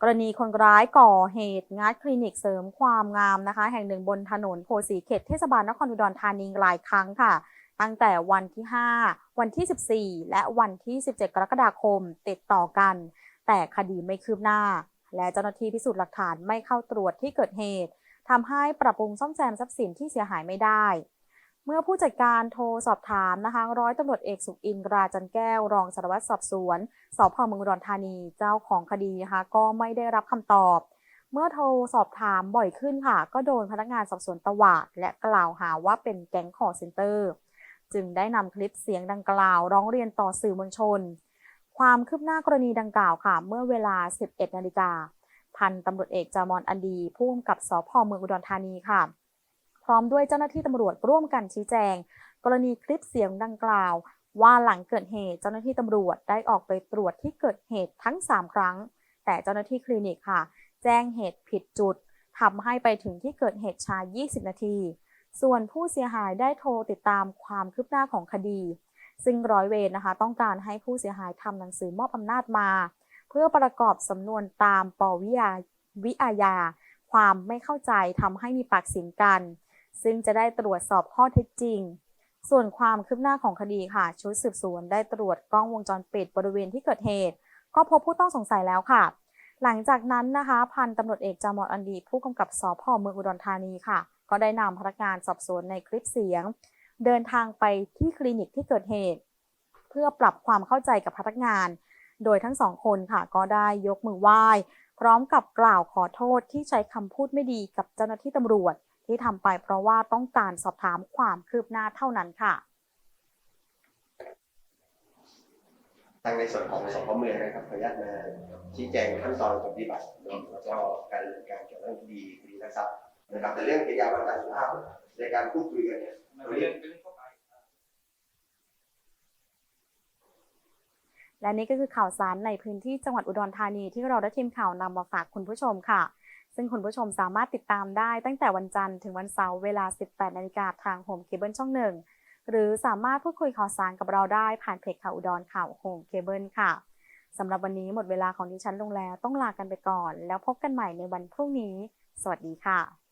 กรณีคนร้ายก่อเหตุงัดคลินิกเสริมความงามนะคะ แห่งหนึ่งบนถนนโพสีเขตเทศบาลนครอุดรธานีหลายครั้งค่ะ ตั้งแต่วันที่ 5 วันที่ 14 และวันที่ 17 กรกฎาคมติดต่อกัน แต่คดีไม่คืบหน้า และเจ้าหน้าที่พิสูจน์หลักฐานไม่เข้าตรวจที่เกิดเหตุทำให้ปรับปรุงซ่อมแซมทรัพย์สินที่เสียหายไม่ได้ เมื่อผู้จัดการโทรสอบถามนะคะ ร้อยตำรวจเอกสุขอินทราจันแก้ว รองสารวัตรสอบสวนสพเมืองอุดรธานีเจ้าของคดีนะคะ ก็ไม่ได้รับคำตอบ เมื่อโทรสอบถามบ่อยขึ้นค่ะ ก็โดนพนักงานสอบสวนตวาด และกล่าวหาว่าเป็นแก๊งคอร์เซนเตอร์ จึงได้นำคลิปเสียงดังกล่าว ร้องเรียนต่อสื่อมวลชน ความคืบหน้ากรณีดังกล่าวค่ะ เมื่อเวลา 11นาฬิกาพันตำรวจเอกจามอนอันดีผู้กำกับสพเมืองอุดรธานีค่ะ พร้อมด้วยเจ้าหน้าที่ตำรวจร่วมกันชี้แจง กรณีคลิปเสียงดังกล่าว ว่าหลังเกิดเหตุเจ้าหน้าที่ตำรวจได้ออกไปตรวจที่เกิดเหตุทั้ง 3 ครั้ง แต่เจ้าหน้าที่คลินิกค่ะ แจ้งเหตุผิดจุดทำให้ไปถึงที่เกิดเหตุช้า 20 นาที ส่วนผู้เสียหายได้โทรติดตามความคืบหน้าของคดี ซึ่งร้อยเวรนะคะ ต้องการให้ผู้เสียหายทำหนังสือมอบอำนาจมา เพื่อประกอบสำนวนตามปวิยาวิอาญา ความไม่เข้าใจทำให้มีปากเสียงกัน ซึ่งจะได้ตรวจสอบข้อเท็จจริง ส่วนความคืบหน้าของคดีค่ะ ชุดสืบสวนได้ตรวจกล้องวงจรปิดบริเวณที่เกิดเหตุ ก็พบผู้ต้องสงสัยแล้วค่ะ หลังจากนั้นนะคะพันตำรวจเอกจามอดอันดี ผู้กำกับสพเมืองอุดรธานีค่ะ ก็ได้นำพนักงานสอบสวนในคลิปเสียง เดินทางไปที่คลินิกที่เกิดเหตุ เพื่อปรับความเข้าใจกับพนักงาน โดยทั้งสองคนค่ะ ก็ได้ยกมือไหว้พร้อมกับกล่าวขอโทษที่ใช้คำพูดไม่ดีกับเจ้าหน้าที่ตำรวจ ที่ทำไปเพราะว่าต้องการสอบถามความคืบหน้าเท่านั้นค่ะ ทางในส่วนของสพเมืองนะครับขออนุญาตมาชี้แจงขั้นตอนปฏิบัติเนอะแล้วก็การดำเนินการเกี่ยวกับเรื่องคดีคดีลักทรัพย์นะครับแต่เรื่องกิริยาวาจาสุภาพในการพูดคุยกันเนี่ยมันเป็นเรื่องเป็นเรื่องทั่วไป และนี่ก็คือข่าวสารในพื้นที่จังหวัดอุดรธานีที่เราได้ทีมข่าวนำมาฝากคุณผู้ชมค่ะ ซึ่งคุณผู้ชมสามารถติดตามได้ตั้งแต่วันจันทร์ถึงวันเสาร์เวลา 18 นาฬิกาทางโฮมเคเบิลช่องหนึ่งหรือสามารถพูดคุยข่าวสารกับเราได้ผ่านเพจข่าวอุดรข่าวโฮมเคเบิลค่ะสำหรับวันนี้หมดเวลาของดิฉันลงแล้วต้องลากันไปก่อน แล้วพบกันใหม่ในวันพรุ่งนี้ สวัสดีค่ะ